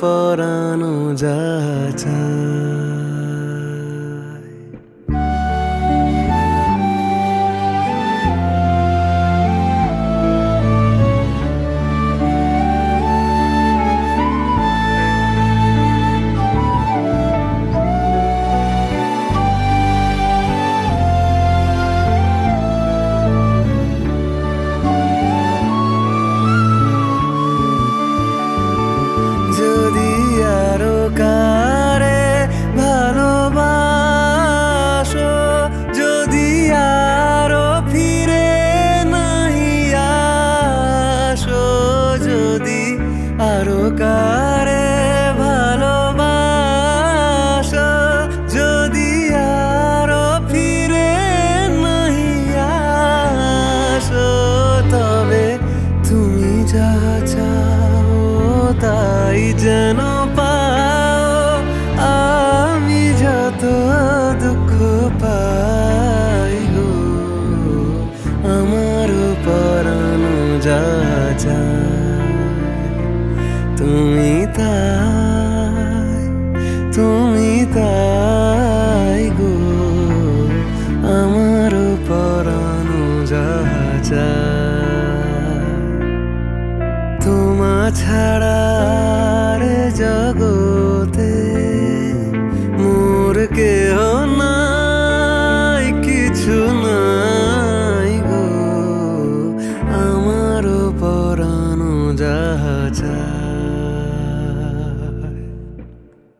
পরানো যা তাই যেন পাও, আমি যত দুঃখ পাই গো, আমার পরানো যা তুমি তাই তুমি তাই গো, আমার পরানো যা তোমা ছাড়া জগতে মোর কেহ নাই কিছু নাই গো। আমার পরানো যাহা